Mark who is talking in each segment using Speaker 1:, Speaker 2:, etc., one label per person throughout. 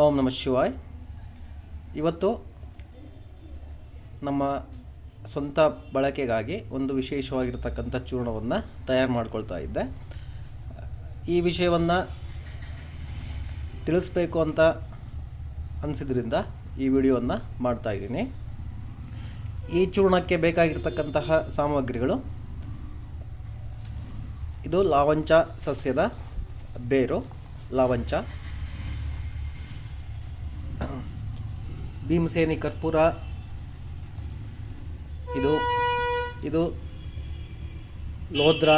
Speaker 1: ಓಂ ನಮಃ ಶಿವಾಯ್. ಇವತ್ತು ನಮ್ಮ ಸ್ವಂತ ಬಳಕೆಗಾಗಿ ಒಂದು ವಿಶೇಷವಾಗಿರ್ತಕ್ಕಂಥ ಚೂರ್ಣವನ್ನು ತಯಾರು ಮಾಡ್ಕೊಳ್ತಾ ಇದ್ದೆ. ಈ ವಿಷಯವನ್ನು ತಿಳಿಸ್ಬೇಕು ಅಂತ ಅನಿಸಿದ್ರಿಂದ ಈ ವಿಡಿಯೋವನ್ನು ಮಾಡ್ತಾ ಇದ್ದೀನಿ. ಈ ಚೂರ್ಣಕ್ಕೆ ಬೇಕಾಗಿರ್ತಕ್ಕಂತಹ ಸಾಮಗ್ರಿಗಳು ಇದು ಲಾವಂಚ ಸಸ್ಯದ ಬೇರು, ಲಾವಂಚ ಭೀಮಸೇನಿ ಕರ್ಪೂರ. ಇದು ಇದು ಲೋದ್ರ.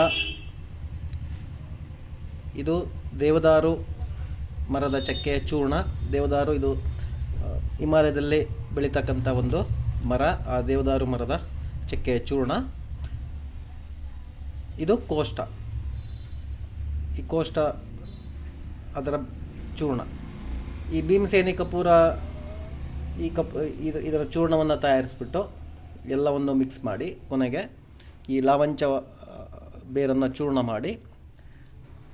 Speaker 1: ಇದು ದೇವದಾರು ಮರದ ಚಕ್ಕೆ ಚೂರ್ಣ. ದೇವದಾರು ಇದು ಹಿಮಾಲಯದಲ್ಲಿ ಬೆಳೀತಕ್ಕಂಥ ಒಂದು ಮರ. ಆ ದೇವದಾರು ಮರದ ಚಕ್ಕೆ ಚೂರ್ಣ. ಇದು ಕೋಷ್ಟ. ಈ ಕೋಷ್ಟ ಅದರ ಚೂರ್ಣ. ಈ ಭೀಮಸೇನಿ ಕಪೂರ ಈ ಕಪ್ ಇದು ಇದರ ಚೂರ್ಣವನ್ನು ತಯಾರಿಸ್ಬಿಟ್ಟು ಎಲ್ಲವನ್ನು ಮಿಕ್ಸ್ ಮಾಡಿ, ಕೊನೆಗೆ ಈ ಲಾವಂಚ ಬೇರನ್ನು ಚೂರ್ಣ ಮಾಡಿ,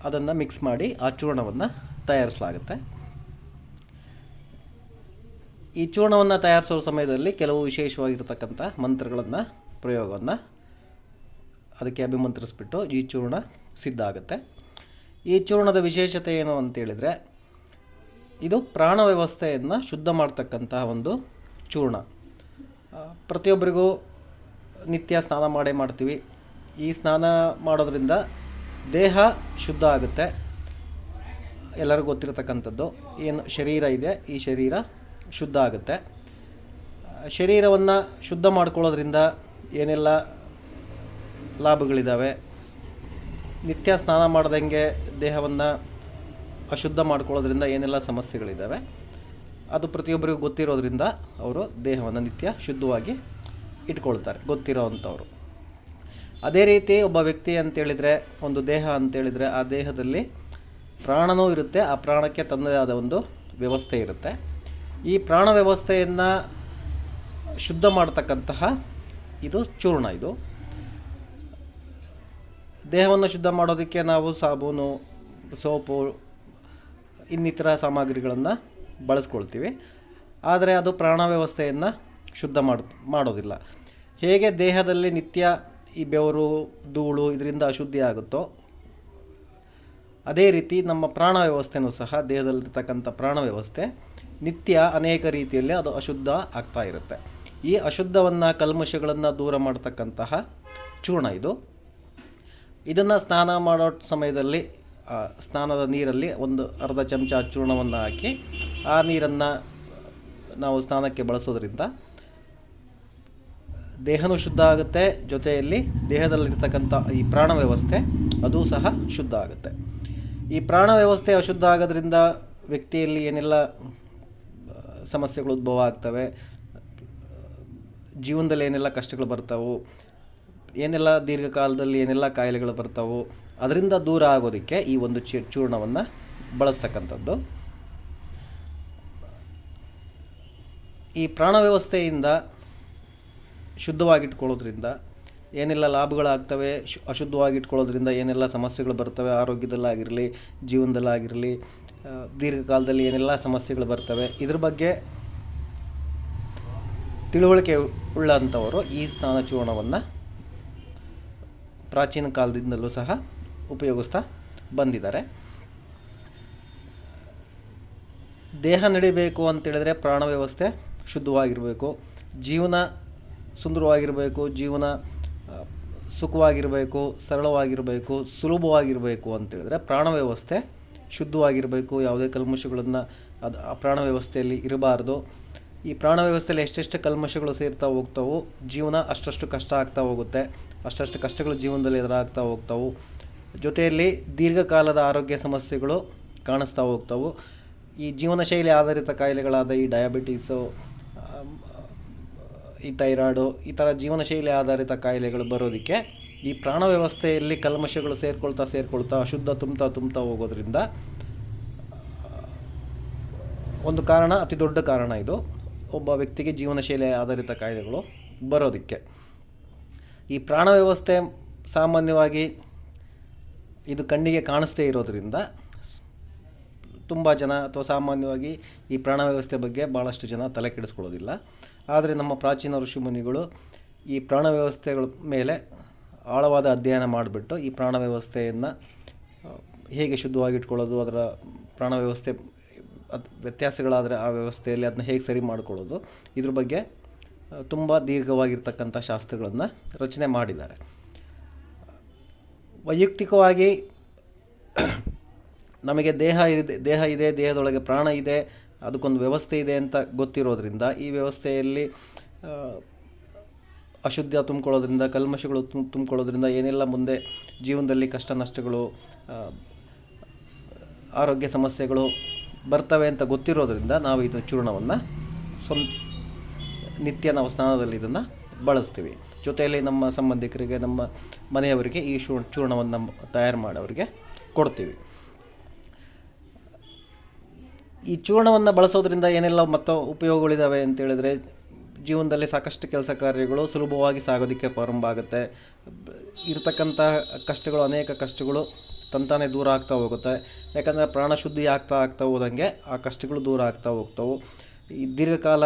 Speaker 1: ಅದನ್ನು ಮಿಕ್ಸ್ ಮಾಡಿ ಆ ಚೂರ್ಣವನ್ನು ತಯಾರಿಸಲಾಗುತ್ತೆ. ಈ ಚೂರ್ಣವನ್ನು ತಯಾರಿಸುವ ಸಮಯದಲ್ಲಿ ಕೆಲವು ವಿಶೇಷವಾಗಿರ್ತಕ್ಕಂಥ ಮಂತ್ರಗಳನ್ನು, ಪ್ರಯೋಗವನ್ನು ಅದಕ್ಕೆ ಅಭಿಮಂತ್ರಿಸ್ಬಿಟ್ಟು ಈ ಚೂರ್ಣ ಸಿದ್ಧ ಆಗುತ್ತೆ. ಈ ಚೂರ್ಣದ ವಿಶೇಷತೆ ಏನು ಅಂತೇಳಿದರೆ ಇದು ಪ್ರಾಣ ವ್ಯವಸ್ಥೆಯನ್ನು ಶುದ್ಧ ಮಾಡ್ತಕ್ಕಂತಹ ಒಂದು ಚೂರ್ಣ. ಪ್ರತಿಯೊಬ್ಬರಿಗೂ ನಿತ್ಯ ಸ್ನಾನ ಮಾಡೇ ಮಾಡ್ತೀವಿ. ಈ ಸ್ನಾನ ಮಾಡೋದ್ರಿಂದ ದೇಹ ಶುದ್ಧ ಆಗುತ್ತೆ. ಎಲ್ಲರಿಗೂ ಗೊತ್ತಿರತಕ್ಕಂಥದ್ದು, ಏನು ಶರೀರ ಇದೆ, ಈ ಶರೀರ ಶುದ್ಧ ಆಗುತ್ತೆ. ಶರೀರವನ್ನು ಶುದ್ಧ ಮಾಡ್ಕೊಳ್ಳೋದ್ರಿಂದ ಏನೆಲ್ಲ ಲಾಭಗಳಿದ್ದಾವೆ ನಿತ್ಯ ಸ್ನಾನ ಮಾಡ್ದಂಗೆ ದೇಹವನ್ನು ಅಶುದ್ಧ ಮಾಡ್ಕೊಳ್ಳೋದ್ರಿಂದ ಏನೆಲ್ಲ ಸಮಸ್ಯೆಗಳಿದ್ದಾವೆ, ಅದು ಪ್ರತಿಯೊಬ್ಬರಿಗೂ ಗೊತ್ತಿರೋದ್ರಿಂದ ಅವರು ದೇಹವನ್ನು ನಿತ್ಯ ಶುದ್ಧವಾಗಿ ಇಟ್ಕೊಳ್ತಾರೆ ಗೊತ್ತಿರೋ ಅಂಥವ್ರು ಅದೇ ರೀತಿ ಒಬ್ಬ ವ್ಯಕ್ತಿ ಅಂತೇಳಿದರೆ, ಒಂದು ದೇಹ ಅಂತೇಳಿದರೆ, ಆ ದೇಹದಲ್ಲಿ ಪ್ರಾಣನೂ ಇರುತ್ತೆ, ಆ ಪ್ರಾಣಕ್ಕೆ ತನ್ನದೇ ಆದ ಒಂದು ವ್ಯವಸ್ಥೆ ಇರುತ್ತೆ. ಈ ಪ್ರಾಣ ವ್ಯವಸ್ಥೆಯನ್ನು ಶುದ್ಧ ಮಾಡ್ತಕ್ಕಂತಹ ಇದು ಚೂರ್ಣ ಇದು. ದೇಹವನ್ನು ಶುದ್ಧ ಮಾಡೋದಕ್ಕೆ ನಾವು ಸಾಬೂನು, ಸೋಪು ಇನ್ನಿತರ ಸಾಮಗ್ರಿಗಳನ್ನು ಬಳಸ್ಕೊಳ್ತೀವಿ. ಆದರೆ ಅದು ಪ್ರಾಣ ವ್ಯವಸ್ಥೆಯನ್ನು ಶುದ್ಧ ಮಾಡ, ಮಾಡೋದಿಲ್ಲ. ಹೇಗೆ ದೇಹದಲ್ಲಿ ನಿತ್ಯ ಈ ಬೆವರು, ಧೂಳು ಇದರಿಂದ ಅಶುದ್ಧಿ ಆಗುತ್ತೋ, ಅದೇ ರೀತಿ ನಮ್ಮ ಪ್ರಾಣ ವ್ಯವಸ್ಥೆನೂ ಸಹ ದೇಹದಲ್ಲಿರ್ತಕ್ಕಂಥ ಪ್ರಾಣ ವ್ಯವಸ್ಥೆ ನಿತ್ಯ ಅನೇಕ ರೀತಿಯಲ್ಲಿ ಅದು ಅಶುದ್ಧ ಆಗ್ತಾ ಇರುತ್ತೆ. ಈ ಅಶುದ್ಧವನ್ನು, ಕಲ್ಮಶಗಳನ್ನು ದೂರ ಮಾಡತಕ್ಕಂತಹ ಚೂರ್ಣ ಇದು. ಇದನ್ನು ಸ್ನಾನ ಮಾಡೋ ಸಮಯದಲ್ಲಿ ಸ್ನಾನದ ನೀರಲ್ಲಿ ಒಂದು ಅರ್ಧ ಚಮಚ ಚೂರ್ಣವನ್ನು ಹಾಕಿ ಆ ನೀರನ್ನು ನಾವು ಸ್ನಾನಕ್ಕೆ ಬಳಸೋದ್ರಿಂದ ದೇಹನೂ ಶುದ್ಧ ಆಗುತ್ತೆ, ಜೊತೆಯಲ್ಲಿ ದೇಹದಲ್ಲಿರ್ತಕ್ಕಂಥ ಈ ಪ್ರಾಣ ವ್ಯವಸ್ಥೆ ಅದು ಸಹ ಶುದ್ಧ ಆಗುತ್ತೆ. ಈ ಪ್ರಾಣ ವ್ಯವಸ್ಥೆ ಅಶುದ್ಧ ಆಗೋದ್ರಿಂದ ವ್ಯಕ್ತಿಯಲ್ಲಿ ಏನೆಲ್ಲ ಸಮಸ್ಯೆಗಳು ಉದ್ಭವ ಆಗ್ತವೆ, ಜೀವನದಲ್ಲಿ ಏನೆಲ್ಲ ಕಷ್ಟಗಳು ಬರ್ತಾವೋ, ಏನೆಲ್ಲ ದೀರ್ಘಕಾಲದಲ್ಲಿ ಏನೆಲ್ಲ ಕಾಯಿಲೆಗಳು ಬರ್ತಾವು ಅದರಿಂದ ದೂರ ಆಗೋದಕ್ಕೆ ಈ ಒಂದು ಚಿ ಚೂರ್ಣವನ್ನು ಬಳಸ್ತಕ್ಕಂಥದ್ದು. ಈ ಪ್ರಾಣ ವ್ಯವಸ್ಥೆಯಿಂದ ಶುದ್ಧವಾಗಿಟ್ಕೊಳ್ಳೋದ್ರಿಂದ ಏನೆಲ್ಲ ಲಾಭಗಳಾಗ್ತವೆ, ಶು ಅಶುದ್ಧವಾಗಿಟ್ಕೊಳ್ಳೋದ್ರಿಂದ ಏನೆಲ್ಲ ಸಮಸ್ಯೆಗಳು ಬರ್ತವೆ, ಆರೋಗ್ಯದಲ್ಲಾಗಿರಲಿ, ಜೀವನದಲ್ಲಾಗಿರಲಿ ದೀರ್ಘಕಾಲದಲ್ಲಿ ಏನೆಲ್ಲ ಸಮಸ್ಯೆಗಳು ಬರ್ತವೆ, ಇದ್ರ ಬಗ್ಗೆ ತಿಳುವಳಿಕೆ ಉಳ್ಳಂಥವರು ಈ ಸ್ನಾನ ಚೂರ್ಣವನ್ನು ಪ್ರಾಚೀನ ಕಾಲದಿಂದಲೂ ಸಹ ಉಪಯೋಗಿಸ್ತಾ ಬಂದಿದ್ದಾರೆ. ದೇಹ ನಡಿಬೇಕು ಅಂತೇಳಿದ್ರೆ ಪ್ರಾಣ ವ್ಯವಸ್ಥೆ ಶುದ್ಧವಾಗಿರಬೇಕು. ಜೀವನ ಸುಂದರವಾಗಿರಬೇಕು, ಜೀವನ ಸುಖವಾಗಿರಬೇಕು, ಸರಳವಾಗಿರಬೇಕು, ಸುಲಭವಾಗಿರಬೇಕು ಅಂತೇಳಿದ್ರೆ ಪ್ರಾಣ ವ್ಯವಸ್ಥೆ ಶುದ್ಧವಾಗಿರಬೇಕು. ಯಾವುದೇ ಕಲ್ಮಶಗಳನ್ನು ಅದು, ಆ ಪ್ರಾಣ ವ್ಯವಸ್ಥೆಯಲ್ಲಿ ಇರಬಾರ್ದು. ಈ ಪ್ರಾಣ ವ್ಯವಸ್ಥೆಯಲ್ಲಿ ಎಷ್ಟೆಷ್ಟು ಕಲ್ಮಶಗಳು ಸೇರ್ತಾ ಹೋಗ್ತಾವೋ ಜೀವನ ಅಷ್ಟಷ್ಟು ಕಷ್ಟ ಆಗ್ತಾ ಹೋಗುತ್ತೆ. ಅಷ್ಟಷ್ಟು ಕಷ್ಟಗಳು ಜೀವನದಲ್ಲಿ ಎದುರಾಗ್ತಾ ಹೋಗ್ತಾವು. ಜೊತೆಯಲ್ಲಿ ದೀರ್ಘಕಾಲದ ಆರೋಗ್ಯ ಸಮಸ್ಯೆಗಳು ಕಾಣಿಸ್ತಾ ಹೋಗ್ತಾವು. ಈ ಜೀವನ ಶೈಲಿ ಆಧಾರಿತ ಕಾಯಿಲೆಗಳಾದ ಈ ಡಯಾಬಿಟೀಸು ಈ ಥೈರಾಯ್ಡು ಈ ಥರ ಜೀವನ ಶೈಲಿ ಆಧಾರಿತ ಕಾಯಿಲೆಗಳು ಬರೋದಕ್ಕೆ ಈ ಪ್ರಾಣ ವ್ಯವಸ್ಥೆಯಲ್ಲಿ ಕಲ್ಮಶಗಳು ಸೇರ್ಕೊಳ್ತಾ ಸೇರ್ಕೊಳ್ತಾ ಅಶುದ್ಧ ತುಂಬ್ತಾ ತುಂಬ್ತಾ ಹೋಗೋದ್ರಿಂದ, ಒಂದು ಕಾರಣ, ಅತಿ ದೊಡ್ಡ ಕಾರಣ ಇದು. ಒಬ್ಬ ವ್ಯಕ್ತಿಗೆ ಜೀವನ ಶೈಲಿ ಆಧಾರಿತ ಕಾಯಿಲೆಗಳು ಬರೋದಕ್ಕೆ. ಈ ಪ್ರಾಣ ವ್ಯವಸ್ಥೆ ಸಾಮಾನ್ಯವಾಗಿ ಇದು ಕಣ್ಣಿಗೆ ಕಾಣಿಸ್ತೇ ಇರೋದರಿಂದ ತುಂಬ ಜನ ಅಥವಾ ಸಾಮಾನ್ಯವಾಗಿ ಈ ಪ್ರಾಣ ವ್ಯವಸ್ಥೆ ಬಗ್ಗೆ ಭಾಳಷ್ಟು ಜನ ತಲೆ ಕೆಡಿಸ್ಕೊಳ್ಳೋದಿಲ್ಲ. ಆದರೆ ನಮ್ಮ ಪ್ರಾಚೀನ ಋಷಿಮುನಿಗಳು ಈ ಪ್ರಾಣ ವ್ಯವಸ್ಥೆಗಳ ಮೇಲೆ ಆಳವಾದ ಅಧ್ಯಯನ ಮಾಡಿಬಿಟ್ಟು ಈ ಪ್ರಾಣ ವ್ಯವಸ್ಥೆಯನ್ನು ಹೇಗೆ ಶುದ್ಧವಾಗಿಟ್ಕೊಳ್ಳೋದು, ಅದರ ಪ್ರಾಣ ವ್ಯವಸ್ಥೆ, ಅದು ವ್ಯತ್ಯಾಸಗಳಾದರೆ ಆ ವ್ಯವಸ್ಥೆಯಲ್ಲಿ ಅದನ್ನ ಹೇಗೆ ಸರಿ ಮಾಡ್ಕೊಳ್ಳೋದು, ಇದ್ರ ಬಗ್ಗೆ ತುಂಬ ದೀರ್ಘವಾಗಿರ್ತಕ್ಕಂಥ ಶಾಸ್ತ್ರಗಳನ್ನು ರಚನೆ ಮಾಡಿದ್ದಾರೆ. ವೈಯಕ್ತಿಕವಾಗಿ ನಮಗೆ ದೇಹ ಇದೆ ದೇಹ ಇದೆ, ದೇಹದೊಳಗೆ ಪ್ರಾಣ ಇದೆ, ಅದಕ್ಕೊಂದು ವ್ಯವಸ್ಥೆ ಇದೆ ಅಂತ ಗೊತ್ತಿರೋದ್ರಿಂದ ಈ ವ್ಯವಸ್ಥೆಯಲ್ಲಿ ಅಶುದ್ಧ ತುಂಬಿಕೊಳ್ಳೋದ್ರಿಂದ, ಕಲ್ಮಶಗಳು ತುಂಬಿಕೊಳ್ಳೋದ್ರಿಂದ ಏನೆಲ್ಲ ಮುಂದೆ ಜೀವನದಲ್ಲಿ ಕಷ್ಟ ನಷ್ಟಗಳು ಆರೋಗ್ಯ ಸಮಸ್ಯೆಗಳು ಬರ್ತವೆ ಅಂತ ಗೊತ್ತಿರೋದ್ರಿಂದ ನಾವು ಇದು ಚೂರ್ಣವನ್ನು ಸ್ವಂತ ನಿತ್ಯ ನಾವು ಸ್ನಾನದಲ್ಲಿ ಇದನ್ನು ಬಳಸ್ತೀವಿ. ಜೊತೆಯಲ್ಲಿ ನಮ್ಮ ಸಂಬಂಧಿಕರಿಗೆ, ನಮ್ಮ ಮನೆಯವರಿಗೆ ಈ ಶೂ, ಚೂರ್ಣವನ್ನು ತಯಾರು ಮಾಡೋರಿಗೆ ಕೊಡ್ತೀವಿ. ಈ ಚೂರ್ಣವನ್ನು ಬಳಸೋದ್ರಿಂದ ಏನೆಲ್ಲ ಮತ್ತು ಉಪಯೋಗಗಳಿದ್ದಾವೆ ಅಂತೇಳಿದರೆ ಜೀವನದಲ್ಲಿ ಸಾಕಷ್ಟು ಕೆಲಸ ಕಾರ್ಯಗಳು ಸುಲಭವಾಗಿ ಸಾಗೋದಕ್ಕೆ ಪ್ರಾರಂಭ ಆಗುತ್ತೆ. ಇರತಕ್ಕಂಥ ಕಷ್ಟಗಳು, ಅನೇಕ ಕಷ್ಟಗಳು ತಂತಾನೆ ದೂರ ಆಗ್ತಾ ಹೋಗುತ್ತೆ. ಯಾಕಂದರೆ ಪ್ರಾಣ ಶುದ್ಧಿ ಆಗ್ತಾ ಆಗ್ತಾ ಹೋದಂಗೆ ಆ ಕಷ್ಟಗಳು ದೂರ ಆಗ್ತಾ ಹೋಗ್ತವೆ. ಈ ದೀರ್ಘಕಾಲ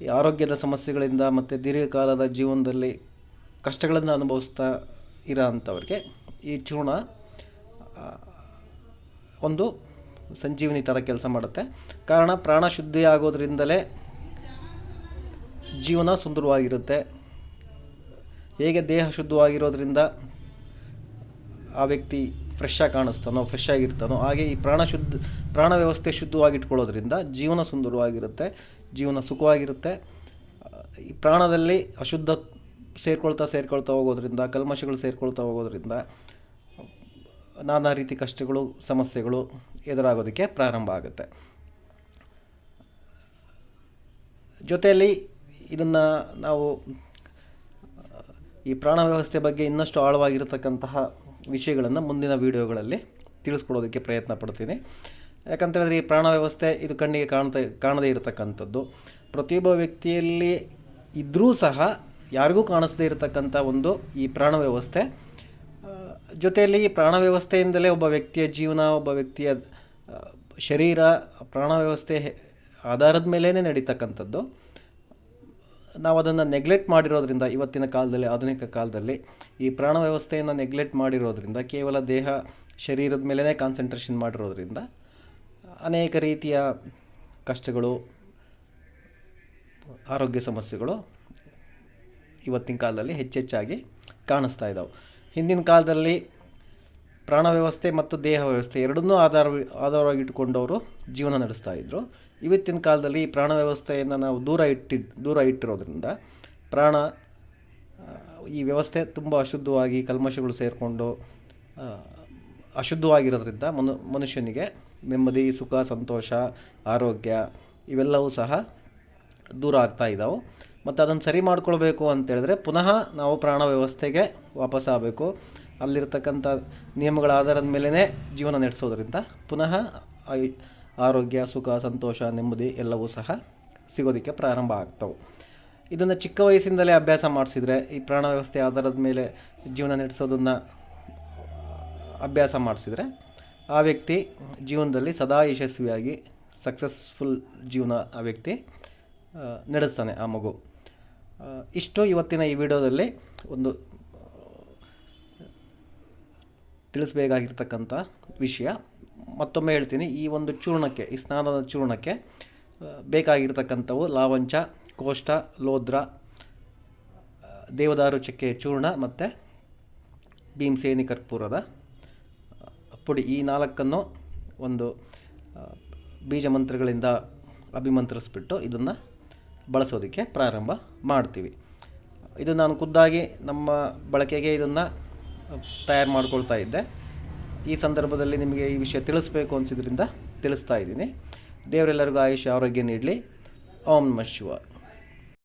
Speaker 1: ಈ ಆರೋಗ್ಯದ ಸಮಸ್ಯೆಗಳಿಂದ ಮತ್ತು ದೀರ್ಘಕಾಲದ ಜೀವನದಲ್ಲಿ ಕಷ್ಟಗಳನ್ನು ಅನುಭವಿಸ್ತಾ ಇರೋ ಅಂಥವ್ರಿಗೆ ಈ ಚೂರ್ಣ ಒಂದು ಸಂಜೀವಿನಿ ಥರ ಕೆಲಸ ಮಾಡುತ್ತೆ. ಕಾರಣ ಪ್ರಾಣ ಶುದ್ಧಿ ಆಗೋದ್ರಿಂದಲೇ ಜೀವನ ಸುಂದರವಾಗಿರುತ್ತೆ. ಹೇಗೆ ದೇಹ ಶುದ್ಧವಾಗಿರೋದ್ರಿಂದ ಆ ವ್ಯಕ್ತಿ ಫ್ರೆಶ್ ಆಗಿ ಕಾಣಿಸ್ತಾನೋ ಫ್ರೆಶ್ ಆಗಿರ್ತಾನೋ ಹಾಗೆ ಈ ಪ್ರಾಣ ಶುದ್ಧ, ಪ್ರಾಣ ವ್ಯವಸ್ಥೆ ಶುದ್ಧವಾಗಿಟ್ಕೊಳ್ಳೋದ್ರಿಂದ ಜೀವನ ಸುಂದರವಾಗಿರುತ್ತೆ, ಜೀವನ ಸುಖವಾಗಿರುತ್ತೆ. ಈ ಪ್ರಾಣದಲ್ಲಿ ಅಶುದ್ಧ ಸೇರ್ಕೊಳ್ತಾ ಸೇರ್ಕೊಳ್ತಾ ಹೋಗೋದ್ರಿಂದ, ಕಲ್ಮಶಗಳು ಸೇರ್ಕೊಳ್ತಾ ಹೋಗೋದ್ರಿಂದ ನಾನಾ ರೀತಿ ಕಷ್ಟಗಳು, ಸಮಸ್ಯೆಗಳು ಎದುರಾಗೋದಕ್ಕೆ ಪ್ರಾರಂಭ ಆಗುತ್ತೆ. ಜೊತೆಯಲ್ಲಿ ಇದನ್ನು ನಾವು ಈ ಪ್ರಾಣ ವ್ಯವಸ್ಥೆ ಬಗ್ಗೆ ಇನ್ನಷ್ಟು ಆಳವಾಗಿರತಕ್ಕಂತಹ ವಿಷಯಗಳನ್ನು ಮುಂದಿನ ವೀಡಿಯೋಗಳಲ್ಲಿ ತಿಳಿಸ್ಕೊಡೋದಕ್ಕೆ ಪ್ರಯತ್ನ ಪಡ್ತೀನಿ. ಯಾಕಂತೇಳಿದ್ರೆ ಈ ಪ್ರಾಣ ವ್ಯವಸ್ಥೆ ಇದು ಕಣ್ಣಿಗೆ ಕಾಣ್ತಾ, ಕಾಣದೇ ಇರತಕ್ಕಂಥದ್ದು. ಪ್ರತಿಯೊಬ್ಬ ವ್ಯಕ್ತಿಯಲ್ಲಿ ಇದ್ದರೂ ಸಹ ಯಾರಿಗೂ ಕಾಣಿಸದೇ ಇರತಕ್ಕಂಥ ಒಂದು ಈ ಪ್ರಾಣ ವ್ಯವಸ್ಥೆ. ಜೊತೆಯಲ್ಲಿ ಈ ಪ್ರಾಣ ವ್ಯವಸ್ಥೆಯಿಂದಲೇ ಒಬ್ಬ ವ್ಯಕ್ತಿಯ ಜೀವನ, ಒಬ್ಬ ವ್ಯಕ್ತಿಯ ಶರೀರ ಪ್ರಾಣ ವ್ಯವಸ್ಥೆ ಆಧಾರದ ಮೇಲೇ ನಡೀತಕ್ಕಂಥದ್ದು. ನಾವು ಅದನ್ನು ನೆಗ್ಲೆಕ್ಟ್ ಮಾಡಿರೋದ್ರಿಂದ ಇವತ್ತಿನ ಕಾಲದಲ್ಲಿ, ಆಧುನಿಕ ಕಾಲದಲ್ಲಿ ಈ ಪ್ರಾಣ ವ್ಯವಸ್ಥೆಯನ್ನು ನೆಗ್ಲೆಕ್ಟ್ ಮಾಡಿರೋದ್ರಿಂದ, ಕೇವಲ ದೇಹ ಶರೀರದ ಮೇಲೇ ಕಾನ್ಸಂಟ್ರೇಷನ್ ಮಾಡಿರೋದ್ರಿಂದ ಅನೇಕ ರೀತಿಯ ಕಷ್ಟಗಳು, ಆರೋಗ್ಯ ಸಮಸ್ಯೆಗಳು ಇವತ್ತಿನ ಕಾಲದಲ್ಲಿ ಹೆಚ್ಚೆಚ್ಚಾಗಿ ಕಾಣಿಸ್ತಾ ಇದ್ದಾವೆ ಹಿಂದಿನ ಕಾಲದಲ್ಲಿ ಪ್ರಾಣ ವ್ಯವಸ್ಥೆ ಮತ್ತು ದೇಹ ವ್ಯವಸ್ಥೆ ಎರಡನ್ನೂ ಆಧಾರ ಆಧಾರವಾಗಿಟ್ಟುಕೊಂಡವರು ಜೀವನ ನಡೆಸ್ತಾ ಇದ್ದರು ಇವತ್ತಿನ ಕಾಲದಲ್ಲಿ ಈ ಪ್ರಾಣ ವ್ಯವಸ್ಥೆಯನ್ನು ನಾವು ದೂರ ಇಟ್ಟಿ ದೂರ ಇಟ್ಟಿರೋದ್ರಿಂದ ಪ್ರಾಣ ಈ ವ್ಯವಸ್ಥೆ ತುಂಬ ಅಶುದ್ಧವಾಗಿ ಕಲ್ಮಶಗಳು ಸೇರಿಕೊಂಡು ಅಶುದ್ಧವಾಗಿರೋದ್ರಿಂದ ಮನು, ಮನುಷ್ಯನಿಗೆ ನೆಮ್ಮದಿ, ಸುಖ, ಸಂತೋಷ, ಆರೋಗ್ಯ ಇವೆಲ್ಲವೂ ಸಹ ದೂರ ಆಗ್ತಾ ಇದ್ದಾವೆ ಮತ್ತು ಅದನ್ನು ಸರಿ ಮಾಡ್ಕೊಳ್ಬೇಕು ಅಂತೇಳಿದ್ರೆ ಪುನಃ ನಾವು ಪ್ರಾಣ ವ್ಯವಸ್ಥೆಗೆ ವಾಪಸ್ ಆಗಬೇಕು. ಅಲ್ಲಿರ್ತಕ್ಕಂಥ ನಿಯಮಗಳ ಆಧಾರದ ಮೇಲೇ ಜೀವನ ನಡೆಸೋದ್ರಿಂದ ಪುನಃ ಆರೋಗ್ಯ, ಸುಖ, ಸಂತೋಷ ನೆಮ್ಮದಿ ಎಲ್ಲವೂ ಸಹ ಸಿಗೋದಕ್ಕೆ ಪ್ರಾರಂಭ ಆಗ್ತವೆ. ಇದನ್ನು ಚಿಕ್ಕ ವಯಸ್ಸಿಂದಲೇ ಅಭ್ಯಾಸ ಮಾಡಿಸಿದರೆ ಈ ಪ್ರಾಣ ವ್ಯವಸ್ಥೆ ಆಧಾರದ ಮೇಲೆ ಜೀವನ ನಡೆಸೋದನ್ನು ಅಭ್ಯಾಸ ಮಾಡಿಸಿದ್ರೆ ಆ ವ್ಯಕ್ತಿ ಜೀವನದಲ್ಲಿ ಸದಾ ಯಶಸ್ವಿಯಾಗಿ ಸಕ್ಸಸ್ಫುಲ್ ಜೀವನ ಆ ವ್ಯಕ್ತಿ ನಡೆಸ್ತಾನೆ ಆ ಮಗು. ಇಷ್ಟು ಇವತ್ತಿನ ಈ ವಿಡಿಯೋದಲ್ಲಿ ಒಂದು ತಿಳಿಸ್ಬೇಕಾಗಿರ್ತಕ್ಕಂಥ ವಿಷಯ ಮತ್ತೊಮ್ಮೆ ಹೇಳ್ತೀನಿ, ಈ ಒಂದು ಚೂರ್ಣಕ್ಕೆ, ಈ ಸ್ನಾನದ ಚೂರ್ಣಕ್ಕೆ ಬೇಕಾಗಿರ್ತಕ್ಕಂಥವು ಲಾವಂಚ ಕೋಷ್ಠ ಲೋದ್ರ ದೇವದಾರು ಚಕ್ಕೆ ಚೂರ್ಣ ಮತ್ತು ಭೀಮಸೇನಿ ಕರ್ಪೂರದ ಪುಡಿ. ಈ ನಾಲ್ಕನ್ನು ಒಂದು ಬೀಜ ಮಂತ್ರಗಳಿಂದ ಅಭಿಮಂತ್ರಿಸ್ಬಿಟ್ಟು ಇದನ್ನು ಬಳಸೋದಕ್ಕೆ ಪ್ರಾರಂಭ ಮಾಡ್ತೀವಿ. ಇದು ನಾನು ಖುದ್ದಾಗಿ ನಮ್ಮ ಬಳಕೆಗೆ ಇದನ್ನು ತಯಾರು ಮಾಡ್ಕೊಳ್ತಾ ಇದ್ದೆ. ಈ ಸಂದರ್ಭದಲ್ಲಿ ನಿಮಗೆ ಈ ವಿಷಯ ತಿಳಿಸ್ಬೇಕು ಅನಿಸಿದ್ರಿಂದ ತಿಳಿಸ್ತಾ ಇದ್ದೀನಿ. ದೇವರೆಲ್ಲರಿಗೂ ಆಯುಷ್ಯ, ಆರೋಗ್ಯ ನೀಡಲಿ. ಓಂ ನಮಃ ಶಿವಾಯ.